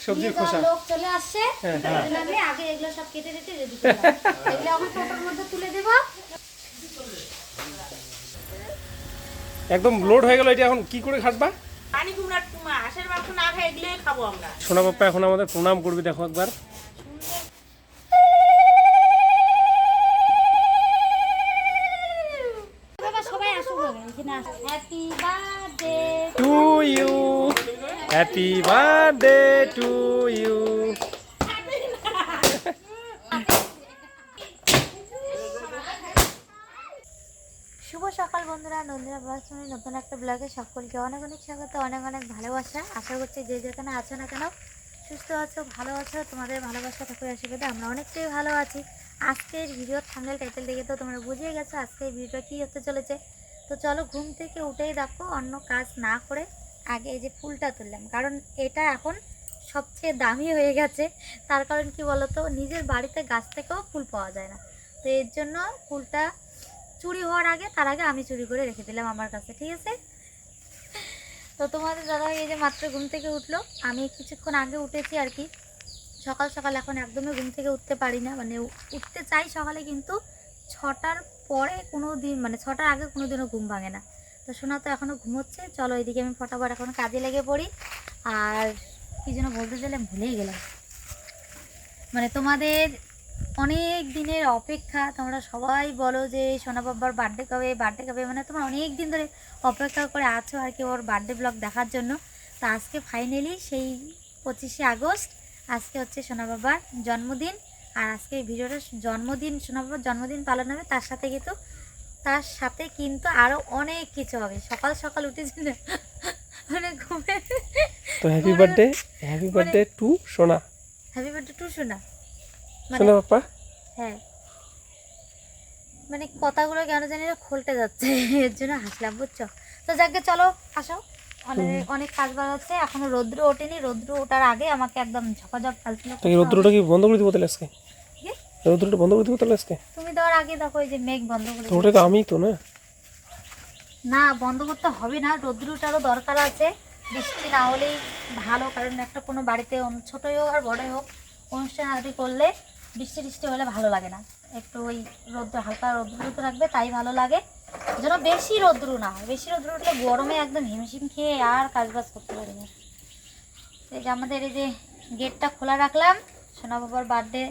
সবজির খোসা। লোক চলে আসছে হ্যাঁ, আগে এগুলো সব কেটে কেটে রেডি করে এগুলো টোটোর মধ্যে তুলে দেব। একদম লোড হয়ে গেল এটা এখন কি করে খাসবা পানি কুমড়া টুমা হাঁসের মাংস না খাই এগুলোই খাব আমরা। সোনা বাপ্পা এখন আমাদের প্রণাম করবি দেখো একবার বাবা সবাই আসুক আগে, এখানে আসুক happy birthday to you happy birthday to you শুভ সকাল বন্ধুরা নন্দিনা ব্লগসনের নতুন একটা ব্লগে সকলকে অনেক অনেক স্বাগত, অনেক অনেক ভালোবাসা। আশা করছি যে যেখানে আছো না কেন, সুস্থ আছো, ভালো আছো, তোমাদের ভালোবাসা ঠাকুর আশীর্বাদে আমরা অনেকটাই ভালো আছি। আজকের ভিডিওর থাম্বনেল টাইটেল দেখে তো তোমরা বুঝিয়ে গেছো আজকের ভিডিওটা কী হতে চলেছে। তো চলো ঘুম থেকে উঠেই দেখো, অন্য কাজ না করে আগে এই যে ফুলটা তুললাম। কারণ এটা এখন সবচেয়ে দামি হয়ে গেছে। তার কারণ কি বলতো? নিজের বাড়িতে গাছ থেকেও ফুল পাওয়া যায় না। তো এর জন্য ফুলটা চুরি হওয়ার আগে, তার আগে আমি চুরি করে রেখে দিলাম আমার কাছে, ঠিক আছে? তো তোমাদের দাদা এই যে মাত্র ঘুম থেকে উঠল। আমি কিছুক্ষণ আগে উঠেছি আর কি। সকাল সকাল এখন একদমই ঘুম থেকে উঠতে পারি না। মানে উঠতে চাই সকালে, কিন্তু ছটার পরে কোনো দিন মানে ছটার আগে কোনো দিনও ঘুম ভাঙে না। তো শোনা তো এখনও ঘুমোচ্ছে, চলো এদিকে আমি ফটাফট এখন কাজে লেগে পড়ি। আর কি যেন বলতে চাইলাম, ভুলেই গেলাম। মানে তোমাদের অনেক দিনের অপেক্ষা, তোমরা সবাই বলো যে সোনা বাবার বার্থডে কবে বার্থডে কবে মানে তোমরা অনেক দিন ধরে অপেক্ষা করে আছো আর কি ওর বার্থডে ব্লগ দেখার জন্য। তো আজকে ফাইনালি সেই পঁচিশে আগস্ট, আজকে হচ্ছে সোনা বাবার জন্মদিন। আর আজকে ভিডিওটা জন্মদিন, সোনা বাবার জন্মদিন পালন হবে, তার সাথে কিন্তু তার সাথে কিন্তু আরও অনেক কিছু হবে। সকাল সকাল উঠেছি না মানে ঘুমে তো happy birthday happy birthday to সোনা। হ্যাপি বার্থডে টু শোনা মানে সোনা পাপ্পা হ্যাঁ। মানে কথাগুলো কেন জানি না খোলটে যাচ্ছে এর জন্য হাসলাম বুঝছ? তো যাকে চলো আসো। অনেক অনেক কাজ হচ্ছে এখনও রৌদ্র ওঠেনি রৌদ্র ওঠার আগে আমাকে একদম ঝপাঝপ এই রৌদ্রটা কি বন্ধ করে দিব তাহলে আজকে? রৌদ্রটা বন্ধ করে দিব তাহলে আজকে? তুমি দেওয়ার আগে দেখো এই যে মেঘ বন্ধ করে তো ওটা তো আমি তো না? না বন্ধ করতে হবে না রৌদ্রটারও দরকার আছে। বৃষ্টি না হলেই ভালো কারণ একটা কোনো বাড়িতে ছোটই হোক আর বড়ই হোক অনুষ্ঠান আদি করলে বৃষ্টি টিষ্টি হলে ভালো লাগে না। একটু ওই রৌদ্র হালকা রৌদ্র রাখবে তাই ভালো লাগে। যেন বেশি রৌদ্র না বেশি রৌদ্র উঠলে গরমে একদম হিমশিম খেয়ে আর কাজবাজ করতে পারি না। এই যে আমাদের এই যে গেটটা খোলা রাখলাম সোনা বাবার বার্থডে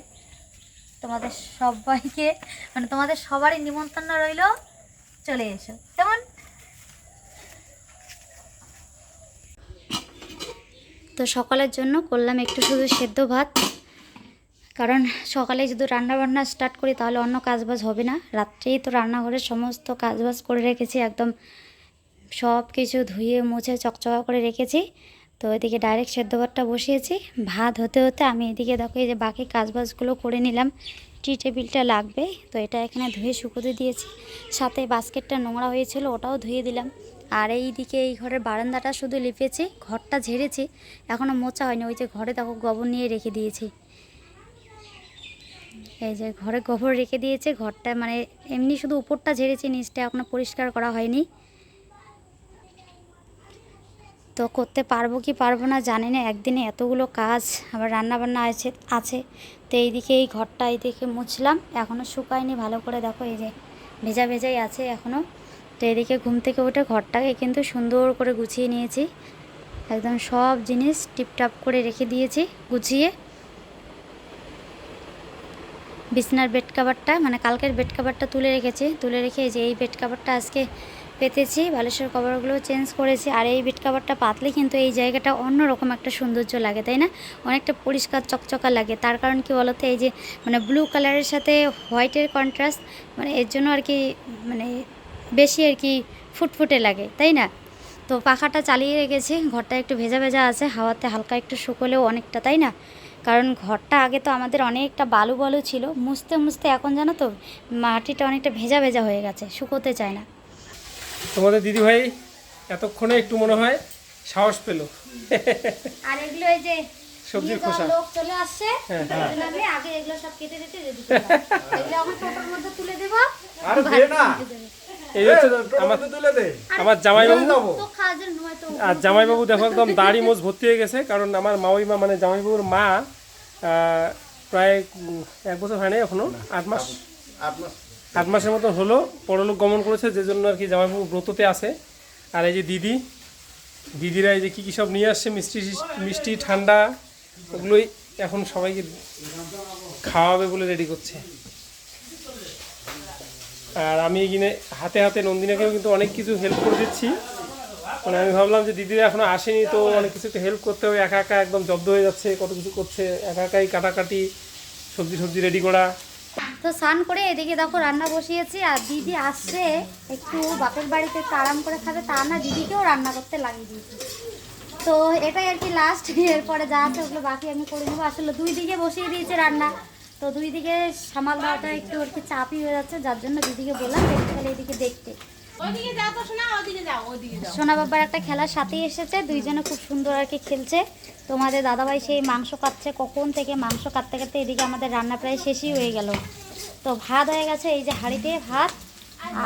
তোমাদের সবাইকে মানে তোমাদের সবারই নিমন্ত্রণ রইল, চলে এসো। কেমন? তো সকালের জন্য করলাম একটু শুধু সেদ্ধ ভাত। কারণ সকালে যদি রান্না বান্না স্টার্ট করি, তাহলে অন্য কাজবাজ হবে না। রাত্রেই তো রান্নাঘরের সমস্ত কাজবাজ করে রেখেছি, একদম সব কিছু ধুয়ে, মুছে, চকচকা করে রেখেছি। তো এদিকে ডাইরেক্ট সেদ্ধ ভাতটা বসিয়েছি। ভাত হতে হতে আমি এদিকে দেখো এই যে বাকি কাজবাজগুলো করে নিলাম। টি টেবিলটা লাগবে। তো এটা এখানে ধুয়ে শুকোতে দিয়েছি। সাথে বাস্কেটটা নোংরা হয়েছিল ওটাও ধুয়ে দিলাম। আর এই দিকে এই ঘরের বারান্দাটা শুধু লিপেছি, ঘরটা ঝেড়েছি। এখনও মোচা হয়নি। ওই যে ঘরে দেখো গোবর নিয়ে রেখে দিয়েছি। এই যে ঘরে গোবর রেখে দিয়েছে। ঘরটা মানে এমনি শুধু উপরটা ঝেড়েছি, নিচটা এখনও পরিষ্কার করা হয়নি। তো করতে পারব কি পারব না জানি না, একদিনে এতগুলো কাজ আবার রান্না বান্না আছে আছে। তো এইদিকে এই ঘরটা এইদিকে মুছলাম এখনও শুকায়নি, ভালো করে দেখো এই যে ভেজা ভেজাই আছে এখনও তো এদিকে ঘুম থেকে উঠে ঘরটাকে কিন্তু সুন্দর করে গুছিয়ে নিয়েছি। একদম সব জিনিস টিপটাপ করে রেখে দিয়েছি, গুছিয়ে। বিছনার বেড কাভারটা মানে কালকের বেড কাভারটা তুলে রেখেছি, তুলে রেখে যে এই বেড কাভারটা আজকে পেতেছি, বালিশের কভারগুলো চেঞ্জ করেছি, আর এই বেড কাভারটা পাতলে কিন্তু এই জায়গাটা অন্যরকম একটা সৌন্দর্য লাগে, তাই না? অনেকটা পরিষ্কার, চকচকা লাগে। তার কারণ কি বলতো, এই যে মানে ব্লু কালারের সাথে হোয়াইটের কন্ট্রাস্ট মানে এর জন্য আর কি মানে বেশি আর কি ফুটফুটে লাগে, তাই না? তো পাখাটা চালিয়ে রেখেছি, ঘরটা একটু ভেজা ভেজা আছে, হাওয়াতে হালকা একটু শুকোলেও অনেকটা, তাই না? কারণ ঘরটা আগে তো আমাদের অনেকটা বালু বালু ছিল, মুছতে মুছতে এখন জানো তো, মাটিটা অনেকটা ভেজা ভেজা হয়ে গেছে, শুকোতে চায় না। তোমাদের দিদি ভাই এতক্ষণে একটু মনে হয় সাহস পেল। আর এগুলো এই যে সবজির খোসা। লোক চলে আসছে হ্যাঁ, আমি আগে এগুলো সব কেটে রেডি এগুলো আমার টোটোর মধ্যে তুলে দেবো। আর দে না। এই হচ্ছে আমার তুলে দে। আমার জামাইবাবু। আর জামাইবাবু দেখো একদম দাড়ি মোজ ভর্তি হয়ে গেছে কারণ আমার মাওইমা মানে জামাইবাবুর মা প্রায় এক বছর হয় নাই এখনও আট মাস। আপনার আট মাসের মতো হলো পরলোক গমন করেছে, যে জন্য আর কি জামাইবাবু ব্রততে আছে। আর এই যে দিদি, দিদিরা এই যে কী কী সব নিয়ে আসছে, মিষ্টি মিষ্টি, ঠান্ডা, ওগুলোই এখন সবাইকে খাওয়াবে বলে রেডি করছে। আর আমি এখানে হাতে হাতে নন্দিনাকেও কিন্তু অনেক কিছু হেল্প করে দিচ্ছি। মানে আমি ভাবলাম যে দিদিরা এখনও আসেনি, তো অনেক কিছু একটু হেল্প করতে হবে। একা একা একদম জব্দ হয়ে যাচ্ছে, কত কিছু করছে, একা একাই কাটাকাটি সবজি সবজি রেডি করা। তো স্নান করে এদিকে দেখো রান্না বসিয়েছি আর দিদি আসছে একটু বাপের বাড়িতে একটু আরাম করে খাবে তা না দিদিকেও রান্না করতে লাগিয়ে দিয়েছি। তো এটাই আর কি লাস্ট এরপরে যা আছে ওগুলো বাকি আমি করে নেব। আসলে দুই দিকে বসিয়ে দিয়েছে রান্না তো দুই দিকে সামাল দেওয়াটা একটু আর কি চাপই হয়ে যাচ্ছে যার জন্য দিদিকে বললাম তাহলে এদিকে দেখতে। সোনা বাবার একটা খেলার সাথেই এসেছে দুইজনে খুব সুন্দর আর কি খেলছে। তোমাদের দাদাভাই সেই মাংস কাটছে কখন থেকে মাংস কাটতে কাটতে এদিকে আমাদের রান্না প্রায় শেষই হয়ে গেল। তো ভাত হয়ে গেছে এই যে হাঁড়িতে ভাত।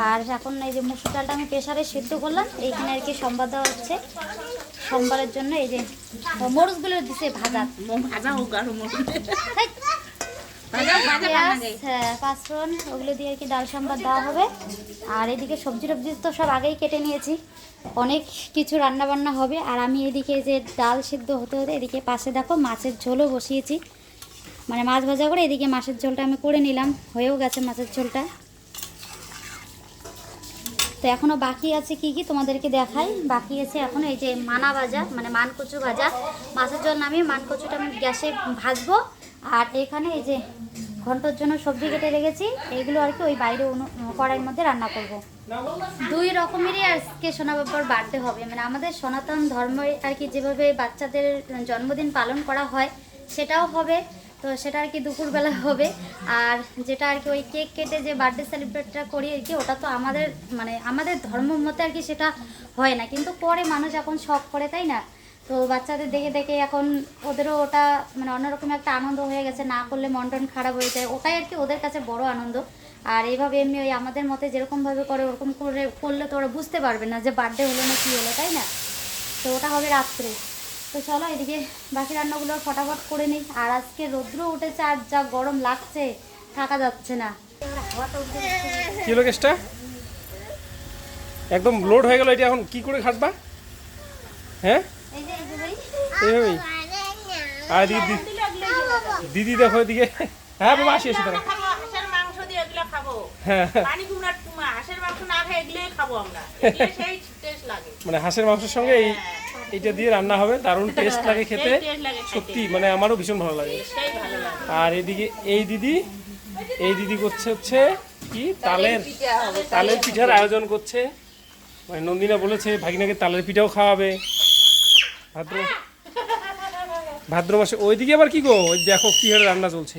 আর এখন এই যে মুসুর ডালটা আমি প্রেশারে সিদ্ধ করলাম এইখানে আর কি সম্বাদ দেওয়া হচ্ছে। সোমবারের জন্য এই যে মরুচগুলো দিছে ভাজা। ভাজা হোক আর হ্যাঁ, পাঁচফোড়ন ওগুলো দিয়ে আর কি ডাল সম্বাদ দেওয়া হবে। আর এদিকে সবজি টবজি তো সব আগেই কেটে নিয়েছি। অনেক কিছু রান্না বান্না হবে। আর আমি এদিকে যে ডাল সিদ্ধ হতে হতে এদিকে পাশে দেখো মাছের ঝোলও বসিয়েছি। মানে মাছ ভাজা করে এদিকে মাছের ঝোলটা আমি করে নিলাম, হয়েও গেছে মাছের ঝোলটা। তো এখনও বাকি আছে কি কি তোমাদেরকে দেখাই? বাকি আছে এখন এই যে মানা ভাজা মানে মানকচু ভাজা। মাছের জল নামিয়ে মানকচুটা আমি গ্যাসে ভাজবো। আর এখানে এই যে ঘণ্টার জন্য সবজি কেটে রেখেছি, এইগুলো আর কি ওই বাইরে কড়াইয়ের মধ্যে রান্না করব। দুই রকমেরই আজকে সোনা বাবার বার্থডে হবে। মানে আমাদের সনাতন ধর্মে আর কি যেভাবে বাচ্চাদের জন্মদিন পালন করা হয়, সেটাও হবে। তো সেটা আর কি দুপুরবেলা হবে। আর যেটা আর কি ওই কেক কেটে যে বার্থডে সেলিব্রেটটা করি আর কি, ওটা তো আমাদের মানে আমাদের ধর্ম মতে আর কি সেটা হয় না। কিন্তু পরে মানুষ এখন শখ করে, তাই না? তো বাচ্চাদের দেখে দেখে এখন ওদেরও ওটা মানে অন্যরকম একটা আনন্দ হয়ে গেছে। না করলে মন টন খারাপ হয়ে যায়। ওটাই আর কি ওদের কাছে বড় আনন্দ। আর এইভাবে এমনি ওই আমাদের মতে যেরকমভাবে করে, ওরকম করে করলে তো ওরা বুঝতে পারবে না যে বার্থডে হলো না কী হলো, তাই না? তো ওটা হবে রাত্রে। তো চলো এদিকে বাকি রান্নাগুলো ফটাফট করে নিই। আর আজকে রৌদ্র উঠেছে আর যা গরম লাগছে থাকা যাচ্ছে না। কি হলো কেসটা একদম লোড হয়ে গেল এটা এখন কি করে খাটবা? হ্যাঁ? এই যে এই যে ভাই, এইভাবেই আর দিদি দিদি দেখো এদিকে। হ্যাঁ বাবা আসি এসে তারা খাব মাংস দিয়ে এগুলো খাব হ্যাঁ। পানি কুমড়া টুমা হাঁসের মাংস না খাই এগুলোই খাব আমরা। এগুলো সেই টেস্ট লাগে। মানে হাঁসের মাংসের সঙ্গে এই এইটা দিয়ে রান্না হবে দারুণ টেস্ট লাগে খেতে। সত্যি মানে আমারও ভীষণ ভালো লাগে। আর এদিকে এই দিদি এই দিদি করছে হচ্ছে কি? তালের তালের পিঠার আয়োজন করছে। মানে নন্দিনা বলেছে ভাগিনাকে তালের পিঠাও খাওয়াবে। ভাদ্র ভাদ্র মাসে ওইদিকে আবার কি গো? ওই দেখো কি হারে রান্না চলছে।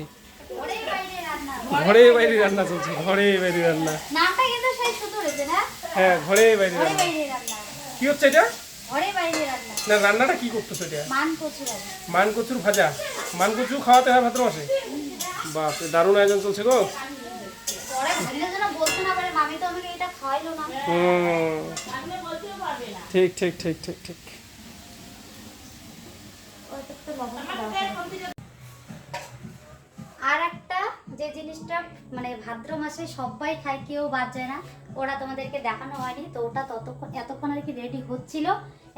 ঘরে বাইরে রান্না চলছে ঘরে বাইরে রান্না। হ্যাঁ ঘরে বাইরে রান্না। কি হচ্ছে এটা? ঘরে বাইরে রান্না। না রান্নাটা কি করতো এটা? মান কচু মান কচুর ভাজা। মান কচু খাওয়াতে হয় ভাদ্র মাসে? বাপ দারুণ আয়োজন চলছে গো। ঠিক ঠিক ঠিক ঠিক ঠিক। জিনিসটা মানে ভাদ্র মাসে সবাই খায়, কেউ বাদ যায় না। ওরা তোমাদেরকে দেখানো হয়নি, তো ওটা ততক্ষণ, এতক্ষণ আর কি রেডি হচ্ছিল।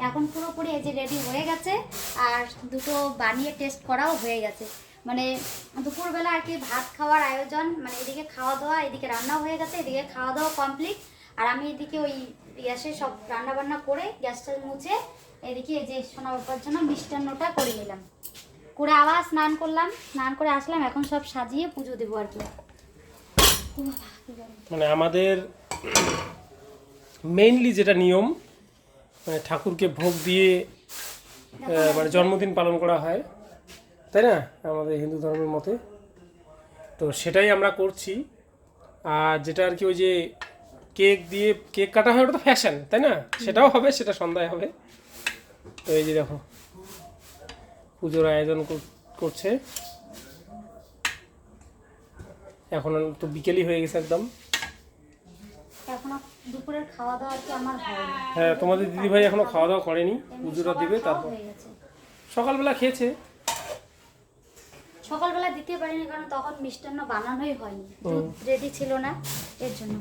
এখন পুরোপুরি এই যে রেডি হয়ে গেছে, আর দুটো বানিয়ে টেস্ট করাও হয়ে গেছে। মানে দুপুরবেলা আর কি ভাত খাওয়ার আয়োজন মানে এদিকে খাওয়া দাওয়া এদিকে রান্নাও হয়ে গেছে, এদিকে খাওয়া দাওয়া কমপ্লিট আর আমি এদিকে ওই গ্যাসে সব রান্না বান্না করে গ্যাসটা মুছে, এদিকে এই যে সোনা বাবার জন্য মিষ্টান্নটা করে নিলাম। করে আবার স্নান করলাম স্নান করে আসলাম এখন সব সাজিয়ে পুজো দেবো আর কি। মানে আমাদের মেইনলি যেটা নিয়ম মানে ঠাকুরকে ভোগ দিয়ে মানে জন্মদিন পালন করা হয় তাই না? আমাদের হিন্দু ধর্মের মতে। তো সেটাই আমরা করছি। আর যেটা আর কি ওই যে কেক দিয়ে কেক কাটা হয় ওটা তো ফ্যাশন তাই না? সেটাও হবে সেটা সন্ধ্যায় হবে। তো এই যে দেখো পুজোর আয়োজন করছে। এখন তো বিকেলই হয়ে গেছে একদম। দুপুরের খাওয়া দাওয়া কি আমার হ্যাঁ তোমাদের দিদিভাই এখনও খাওয়া দাওয়া করেনি পুজোটা দিবে তারপর সকালবেলা খেয়েছে। সকালবেলা দিতে পারিনি কারণ তখন মিষ্টান্ন বানানোই হয়নি দুধ রেডি ছিল না এর জন্য।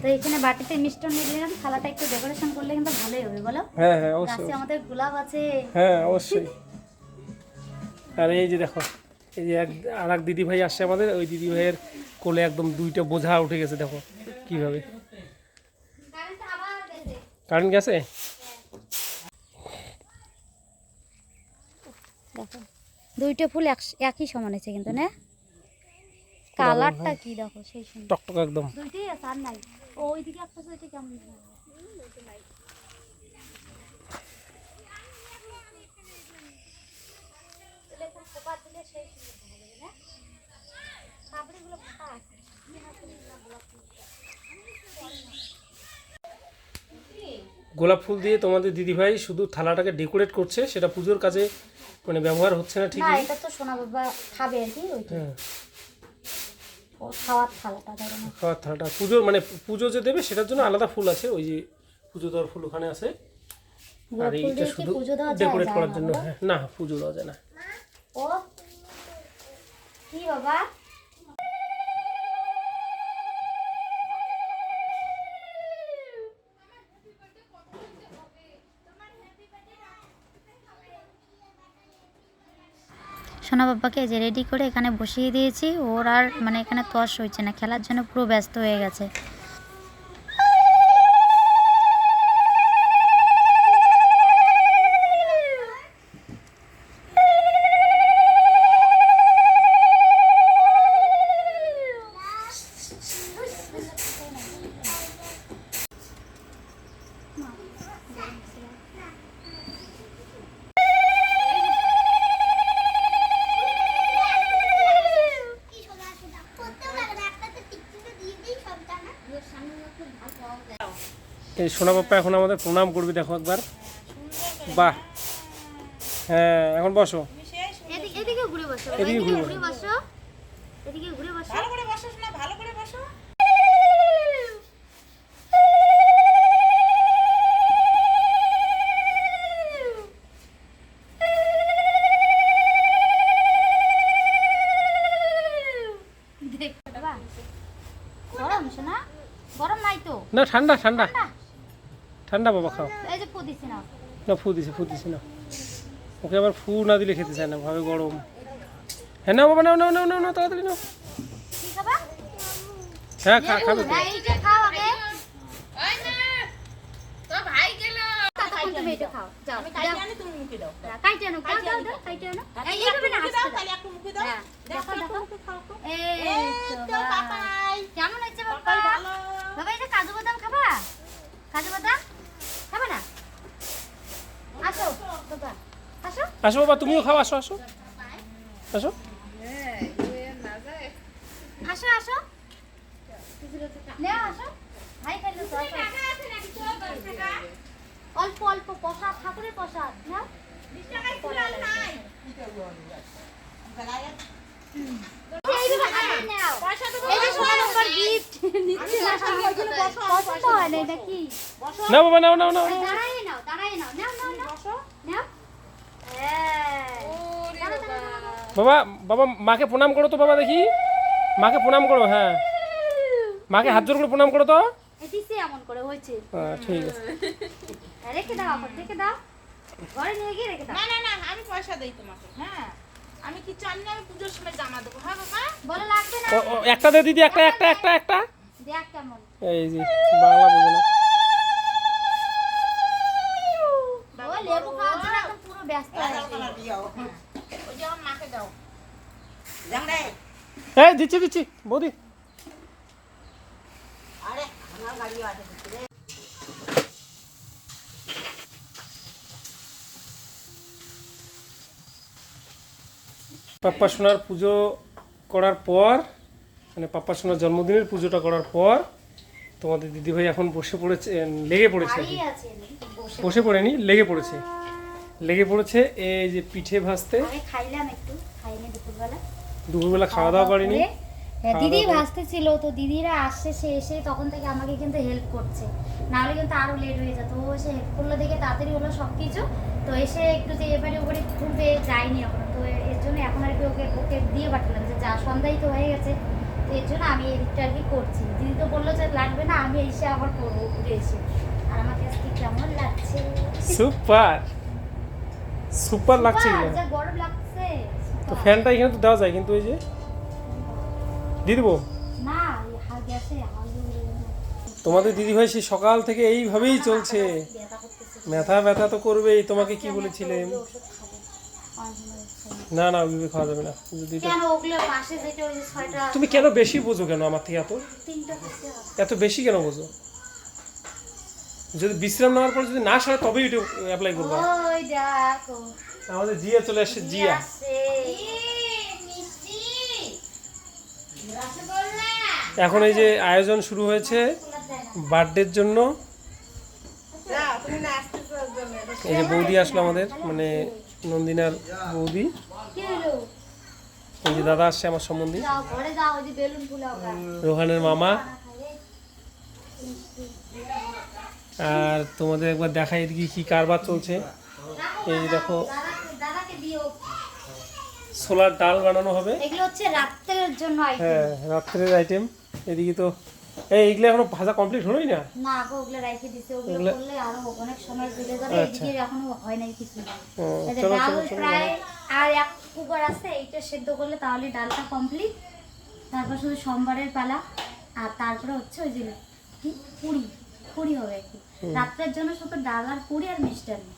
তো এখানে বাটিতে মিষ্টান্ন নিলাম থালাটা একটু ডেকোরেশন করলে কিন্তু ভালোই হবে বলো? হ্যাঁ হ্যাঁ অবশ্যই। আমাদের গোলাপ আছে। হ্যাঁ অবশ্যই। আর এই যে দেখো এই যে এক আর এক দিদিভাই আসছে আমাদের ওই দিদিভাইয়ের কোলে একদম দুইটা বোঝা উঠে গেছে দেখো কীভাবে। কারেন্ট গেছে? দেখো দুইটা ফুল এক- একই সমান আছে কিন্তু না? কালারটা কি দেখো সেই টকটক একদম। দুইটাই আছে আর নাই। ওইদিকে একটা কেমন গোলাপ ফুল দিয়ে তোমাদের দিদিভাই শুধু থালাটাকে ডেকোরেট করছে সেটা পুজোর কাজে মানে ব্যবহার হচ্ছে না না ঠিকই এটা তো সোনা বাবা খাবে আর কি ওইটা। হ্যাঁ। খাওয়ার থালাটা খাওয়ার থালাটা। পুজোর মানে পুজো যে দেবে সেটার জন্য আলাদা ফুল আছে ওই যে পুজো দেওয়ার ফুল ওখানে আছে। আর এইটা শুধু? ডেকোরেট করার জন্য হ্যাঁ। না পুজো দেওয়া যায় না। ও। কি বাবা? সোনা বাবাকে যে রেডি করে এখানে বসিয়ে দিয়েছি। ওর আর মানে এখানে তস হয়েছে না, খেলার জন্য পুরো ব্যস্ত হয়ে গেছে। এই সোনা পাপ্পা এখন আমাদের প্রণাম করবি দেখো একবার। বাহ। হ্যাঁ এখন বসো। এদিকে এদিকে ঘুরে বসো এদিকে ঘুরে বসো। এদিকে ঘুরে বসো। ভালো করে বসো না ভালো করে বসো। দেখ বাবা গরম শোনা গরম নাই তো। না ঠান্ডা। ঠান্ডা। ঠান্ডা বাবা খাও। এই যে পুদিছি না। না ফু দিছে ফু দিছে না। ওকে আবার ফু না দিলে খেতে চায় না ভাবে গরম। হ্যাঁ না বাবা নাও নাও নাও নাও নাও তাড়াতাড়ি নাও। হ্যাঁ খা খাবে না না না হ্যাঁ, কেমন বাবা? কাজু বাদাম খাবা? কাজু বাদাম? খাবা না? আসো বাবা। আসো। আসো বাবা তুমিও খাও আসো আসো। আসো। আসো আসো। নাও আসো। ভাই খাইলো অল্প অল্প প্রসাদ ঠাকুরের প্রসাদ না, হয়। না এটা কি? না বাবা নাও। নাও নাও। বাবা বাবা মাকে প্রণাম করো তো বাবা দেখি। মাকে প্রণাম করো হ্যাঁ। মাকে হাত জোর করে প্রণাম করো তো। দিছে এমন করে হয়েছে। হ্যাঁ ঠিক আছে। রেখে দাও রেখে দাও। ঘরে নিয়ে গিয়ে রেখে দাও। না না না আমি পয়সা দেই তোমাকে হ্যাঁ। আমি কি জানি না আমি পুজোর সময় জামা দেবো হ্যাঁ বাবা? বলে লাগবে না। একটা দে দিদি একটা একটা একটা একটা। দেখ কেমন। এই যে বাংলা বোঝে না। ও লেবু খাওয়ার জন্য একদম পুরো ব্যস্ত হয়ে ওই যে আমার মাকে দাও। এই দিচ্ছি দিচ্ছি বৌদি। পাপ্পা সোনার পুজো করার পর মানে পাপ্পা সোনার জন্মদিনের পুজোটা করার পর তোমাদের দিদিভাই এখন বসে পড়েছে লেগে পড়েছে আর কি। বসে পড়েনি লেগে পড়েছে। লেগে পড়েছে এই যে পিঠে ভাজতে। খাইলাম একটু খাইনি দুপুরবেলা। দুপুরবেলা খাওয়া দাওয়া করিনি। করে, হ্যাঁ, দিদি ভাসতে ছিল তো দিদিরা আসছে সে এসে তখন থেকে আমাকে কিন্তু হেল্প করছে। নাহলে কিন্তু আরও লেট হয়ে যেত। ও এসে হেল্প করল দেখে তাড়াতাড়ি হলো সব কিছু তো এসে একটু যে এবারে ওপরে ঘুরবে যায়নি এখন। তো এর জন্য এখন আর কি ওকে ওকে দিয়ে পাঠালাম যে যা সন্ধ্যায় তো হয়ে গেছে। তো এর জন্য আমি এদিকটা আর কি করছি। দিদি তো বলল যে লাগবে না আমি এসে আবার করব ঘুরে এসে। আর আমাকে আজকে কেমন লাগছে? সুপার। সুপার লাগছে গরম লাগছে। তো ফ্যানটা এখানে তো দেওয়া যায় কিন্তু ওই যে দিয়ে দেবো? তোমাদের দিদিভাই সেই সকাল থেকে এইভাবেই চলছে। ব্যথা ব্যথা তো করবেই তোমাকে কি বলেছিলেন না। না ওইভাবে খাওয়া যাবে না। যদি কেন ওগুলো পাশে যেটা ওই যে ছয়টা তুমি কেন বেশি বোঝো কেন আমার থেকে এত? এত বেশি কেন বোঝো? যদি বিশ্রাম নেওয়ার পর যদি না সারে তবেই এটা অ্যাপ্লাই করব। আমাদের জিয়া চলে আসছে জিয়া এখন এই যে আয়োজন শুরু হয়েছে বার্থডের জন্য। এই যে বৌদি আসলো আমাদের মানে নন্দিনার বৌদি। এই যে দাদা আসছে আমার সম্বন্ধী। রোহানের মামা। আর তোমাদের একবার দেখাই এদিকে কি কারবার চলছে। এই যে দেখো সোলার ডাল বানানো হবে। এগুলো হচ্ছে রাত্রের জন্য আইটেম হ্যাঁ রাত্রের আইটেম এদিকে তো এই এইগুলো এখনও ভাজা কমপ্লিট হলোই না? না গো ওগুলো রেখে দিছে। ওগুলো করলে আরও অনেক সময় চলে যাবে। আচ্ছা। এদিকে এখনও হয় নাই কিছু। ডাল প্রায় আর এক কুকার আছে এইটা সেদ্ধ করলে তাহলে ডালটা কমপ্লিট তারপর শুধু সোমবারের পালা। আর তারপরে হচ্ছে ওই যে পুরি। পুরি হবে কি। রাত্রের জন্য শুধু ডাল আর পুরি আর মিষ্টান্ন।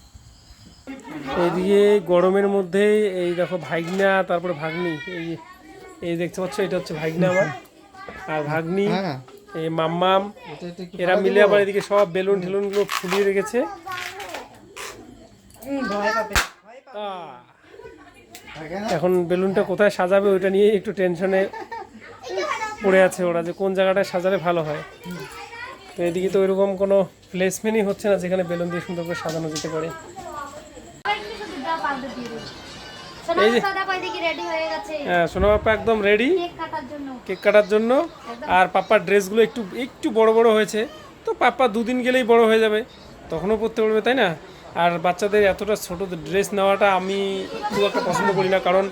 এইদিকে গরমের মধ্যে এই দেখো ভাগনা তারপরে ভাগ্নি এই এই দেখতে পাচ্ছ এটা হচ্ছে ভাগনা আমার। আর ভাগ্নি এই মাম্মাম এরা মিলে আবার এদিকে সব বেলুন ঠেলুনগুলো ফুলিয়ে রেখেছে। এখন বেলুনটা কোথায় সাজাবে ওইটা নিয়ে একটু টেনশনে পড়ে আছে ওরা যে কোন জায়গাটায় সাজালে ভালো হয়। তো এদিকে তো ওইরকম কোনো প্লেসমেন্টই হচ্ছে না যেখানে বেলুন দিয়ে সুন্দর করে সাজানো যেতে পারে আবার একটু শুধু দাও পাউডার দিয়ে দিই সোনা রেডি হয়ে হ্যাঁ একদম রেডি কেক কাটার জন্য। আর পাপ্পার ড্রেসগুলো একটু একটু বড় বড় হয়েছে। তো পাপ্পা দুদিন গেলেই বড় হয়ে যাবে। তখনও পরতে পারবে তাই না? আর বাচ্চাদের এতটা ছোট ড্রেস নেওয়াটা আমি খুব একটা পছন্দ করি না। কারণ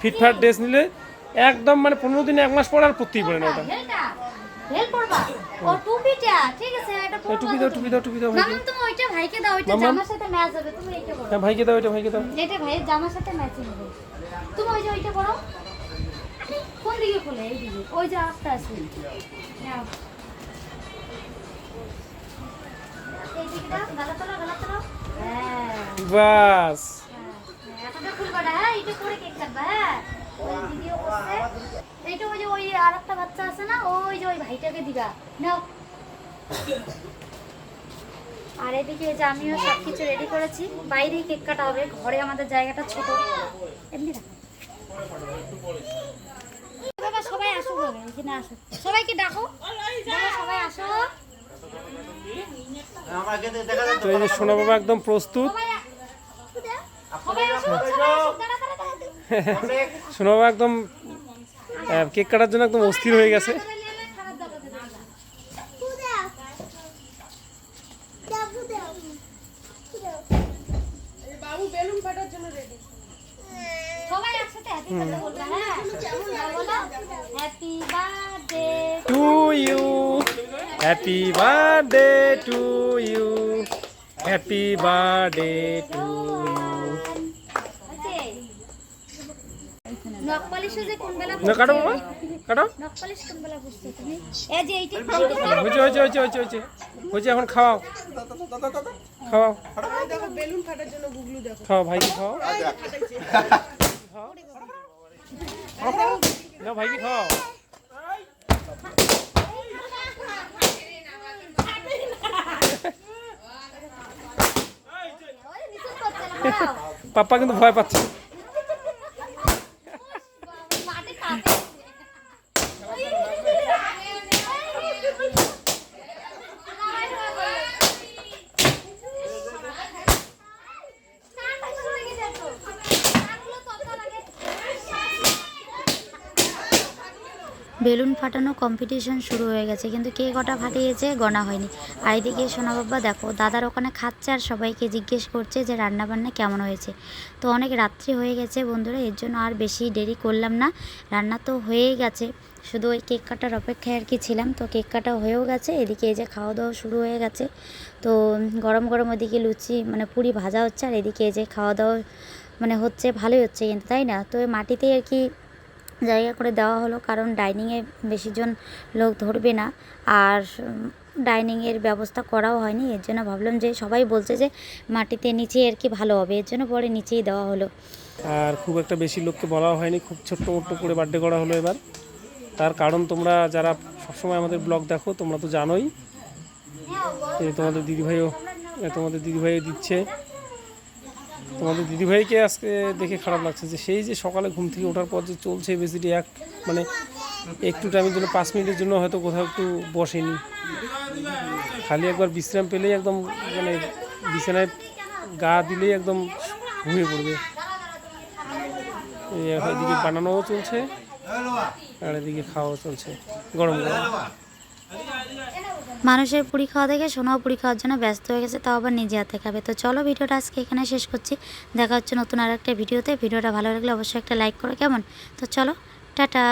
ফিটফাট ড্রেস নিলে একদম মানে পনেরো দিনে এক মাস পর আর পরতেই পারে না ওটা। হেলটা হেল করবা? ও টুপিটা ঠিক আছে এটা টুপি দাও টুপি দাও টুপি দাও ভাইকে। তুমি ওইটা ভাইকে দাও ওইটা জামার সাথে ম্যাচ হবে তুমি এইটা করো। হ্যাঁ ভাইকে দাও এটা ভাইকে দাও। এটা ভাইয়ের জামার সাথে ম্যাচিং হবে। তুমি ওই যে ওইটা করো। কোন দিকে খোলে? এই দিকে। ওই যে আস্তে আস্তে। নাও। এই দিকে গালা তোলো গালা তোলো। হ্যাঁ। বাস। এতটা খুলবা না হ্যাঁ এইটা করে কেক কাটবা হ্যাঁ। ভিডিও করছে। এইটা ওই যে ওই আর একটা বাচ্চা আছে না ওই যে ওই ভাইটাকে দিবা। নাও। আর এদিকে যে আমিও সব কিছু রেডি করেছি। বাইরেই কেক কাটা হবে ঘরে আমাদের জায়গাটা ছোট। এমনি রাখো। বাবা সবাই আসো এখানে আসো। সবাইকে ডাকো। সবাই আসো। সোনা বাবা একদম প্রস্তুত। সবাই আসো। সবাই আসো দাঁড়া দাঁড়া দাঁড়া সোনা বাবা একদম কেক কাটার জন্য একদম অস্থির হয়ে গেছে। সবাই একসাথে হ্যাপি বার্থডে বলবে হ্যাঁ। বলো happy birthday to you happy birthday to you happy birthday to নখ পালিশও যে কোন বেলা ইউ কাটো বাবা কাটো নখ পালিশ কোন বেলা বুঝছ তুমি এই যে এইটা হয়েছে হয়েছে হয়েছে হয়েছে হয়েছে হয়েছে এখন খাওয়াও খাওয়াও না খাওয়াও পাপ্পা কিন্তু ভয় পাচ্ছে বেলুন ফাটানো কম্পিটিশন শুরু হয়ে গেছে, কিন্তু কে কটা ফাটিয়েছে গণা হয়নি। আর এদিকে সোনা বাবা দেখো, দাদার ওখানে খাচ্ছে আর সবাইকে জিজ্ঞেস করছে যে রান্না বান্না কেমন হয়েছে। তো অনেক রাত্রি হয়ে গেছে বন্ধুরা, এর জন্য আর বেশি দেরি করলাম না। রান্না তো হয়েই গেছে, শুধু ওই কেক কাটার অপেক্ষায় আর কি ছিলাম। তো কেক কাটা হয়েও গেছে, এদিকে এই যে খাওয়া দাওয়া শুরু হয়ে গেছে। তো গরম গরম ওদিকে লুচি মানে পুরি ভাজা হচ্ছে, আর এদিকে এই যে খাওয়া দাওয়া মানে হচ্ছে, ভালোই হচ্ছে কিন্তু, তাই না? তো মাটিতে আর কি জায়গা করে দেওয়া হলো, কারণ ডাইনিংয়ে বেশিজন লোক ধরবে না। আর ডাইনিংয়ের ব্যবস্থা করাও হয়নি, এর জন্য ভাবলাম যে সবাই বলছে যে মাটিতে নিচে আর কি ভালো হবে, এর জন্য পরে নিচেই দেওয়া হলো। আর খুব একটা বেশি লোককে বলা হয়নি, খুব ছোট্ট মোট্ট করে বার্থডে করা হলো এবার। তার কারণ তোমরা যারা সবসময় আমাদের ব্লগ দেখো, তোমরা তো জানোই। তোমাদের দিদিভাইও তোমাদের দিদিভাইও দিচ্ছে। তোমাদের দিদিভাইকে আজকে দেখে খারাপ লাগছে যে সেই যে সকালে ঘুম থেকে ওঠার পর যে চলছে বেসিটি এক মানে একটু টাইমের জন্য, পাঁচ মিনিটের জন্য হয়তো কোথাও একটু বসেনি। খালি একবার বিশ্রাম পেলেই একদম মানে বিছানায় গা দিলেই একদম ঘুমিয়ে পড়বে। এদিকে বানানোও চলছে, আর এদিকে খাওয়াও চলছে, গরম গরম। মানুষের পুরি খাওয়া দেখে সোনাও পুরি খাওয়ার জন্য ব্যস্ত হয়ে গেছে, তাও আবার নিজে হাতে খাবে। তো চলো ভিডিওটা আজকে এখানে শেষ করছি। দেখা হচ্ছে নতুন আর একটা ভিডিওতে। ভিডিওটা ভালো লাগলে অবশ্যই একটা লাইক করো, কেমন? তো চলো, টাটা।